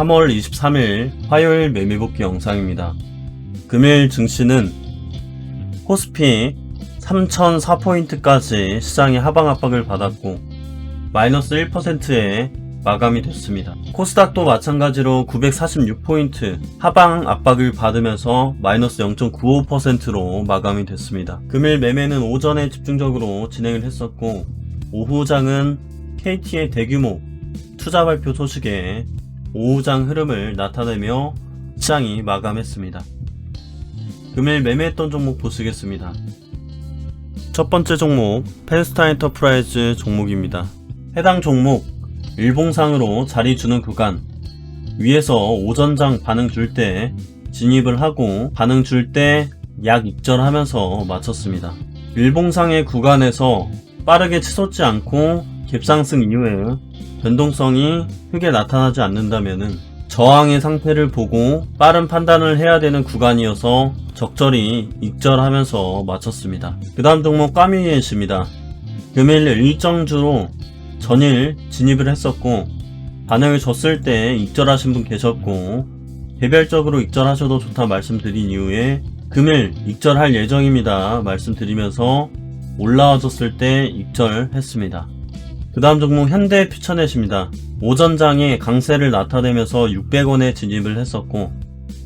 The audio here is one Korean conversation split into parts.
3월 23일 화요일 매매복귀 영상입니다. 금일 증시는 코스피 3004포인트까지 시장의 하방 압박을 받았고 마이너스 1%에 마감이 됐습니다. 코스닥도 마찬가지로 946포인트 하방 압박을 받으면서 마이너스 0.95%로 마감이 됐습니다. 금일 매매는 오전에 집중적으로 진행을 했었고 오후장은 KT의 대규모 투자 발표 소식에 오후장 흐름을 나타내며 시장이 마감했습니다. 금일 매매했던 종목 보시겠습니다. 첫 번째 종목 펜스타 엔터프라이즈 종목입니다. 해당 종목 일봉상으로 자리 주는 구간 위에서 오전장 반응 줄 때 진입을 하고 반응 줄 때 약 입절하면서 마쳤습니다. 일봉상의 구간에서 빠르게 치솟지 않고 갭상승 이후에 변동성이 크게 나타나지 않는다면 저항의 상태를 보고 빠른 판단을 해야 되는 구간이어서 적절히 익절하면서 마쳤습니다. 그 다음 종목 까미엔시입니다. 금일 일정주로 전일 진입을 했었고 반응을 줬을 때 익절하신 분 계셨고 개별적으로 익절하셔도 좋다 말씀드린 이후에 금일 익절할 예정입니다 말씀드리면서 올라와줬을 때 익절했습니다. 그 다음 종목 현대 퓨처넷입니다. 오전장에 강세를 나타내면서 600원에 진입을 했었고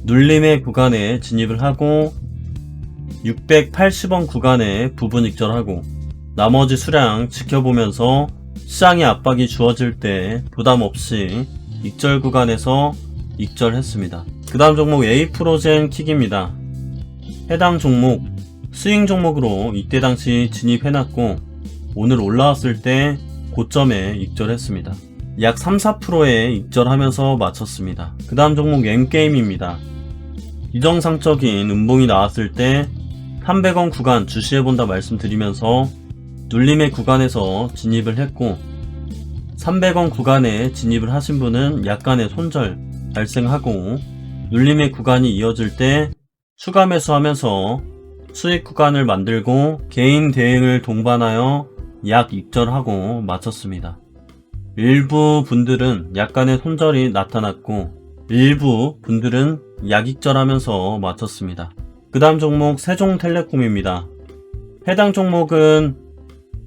눌림의 구간에 진입을 하고 680원 구간에 부분 익절하고 나머지 수량 지켜보면서 시장의 압박이 주어질 때 부담 없이 익절 구간에서 익절했습니다. 그 다음 종목 A프로젠 킥입니다. 해당 종목 스윙 종목으로 이때 당시 진입해놨고 오늘 올라왔을 때 고점에 익절했습니다. 약 3, 4%에 익절하면서 마쳤습니다. 그 다음 종목 M게임입니다. 비정상적인 음봉이 나왔을 때 300원 구간 주시해본다 말씀드리면서 눌림의 구간에서 진입을 했고 300원 구간에 진입을 하신 분은 약간의 손절 발생하고 눌림의 구간이 이어질 때 추가 매수하면서 수익 구간을 만들고 개인 대응을 동반하여 약 입절하고 마쳤습니다. 일부 분들은 약간의 손절이 나타났고 일부 분들은 약익절하면서 마쳤습니다. 그 다음 종목 세종텔레콤입니다. 해당 종목은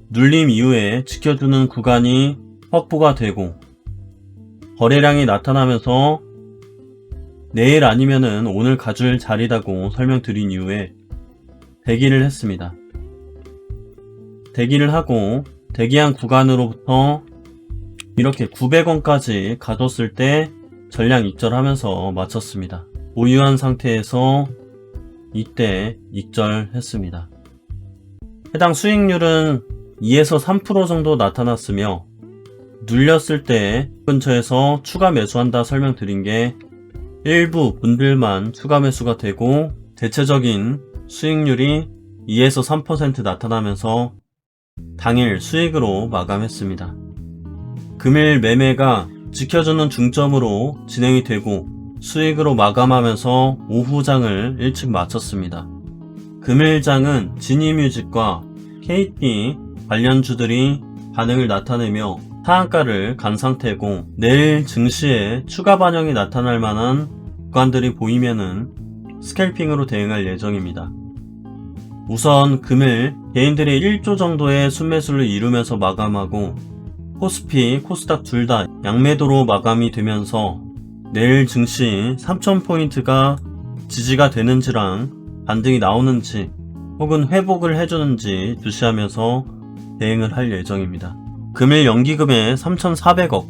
눌림 이후에 지켜주는 구간이 확보가 되고 거래량이 나타나면서 내일 아니면은 오늘 가줄 자리다고 설명드린 이후에 대기를 했습니다. 대기를 하고 대기한 구간으로부터 이렇게 900원까지 가뒀을 때 전량 익절하면서 마쳤습니다. 보유한 상태에서 이때 익절했습니다. 해당 수익률은 2에서 3% 정도 나타났으며 눌렸을 때 근처에서 추가 매수한다 설명드린 게 일부 분들만 추가 매수가 되고 대체적인 수익률이 2에서 3% 나타나면서 당일 수익으로 마감했습니다. 금일 매매가 지켜주는 중점으로 진행이 되고 수익으로 마감하면서 오후장을 일찍 마쳤습니다. 금일장은 지니뮤직과 KT 관련주들이 반응을 나타내며 하한가를 간 상태고 내일 증시에 추가 반영이 나타날 만한 구간들이 보이면은 스캘핑으로 대응할 예정입니다. 우선 금일 개인들의 1조 정도의 순매수를 이루면서 마감하고 코스피, 코스닥 둘 다 양매도로 마감이 되면서 내일 증시 3,000포인트가 지지가 되는지랑 반등이 나오는지 혹은 회복을 해주는지 주시하면서 대응을 할 예정입니다. 금일 연기금에 3,400억,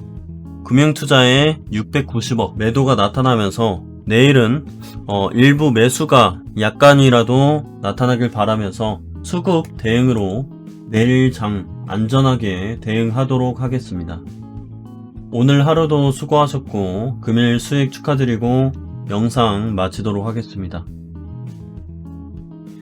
금융투자에 690억 매도가 나타나면서 내일은 어, 일부 매수가 약간이라도 나타나길 바라면서 수급 대응으로 내일 장 안전하게 대응하도록 하겠습니다. 오늘 하루도 수고하셨고 금일 수익 축하드리고 영상 마치도록 하겠습니다.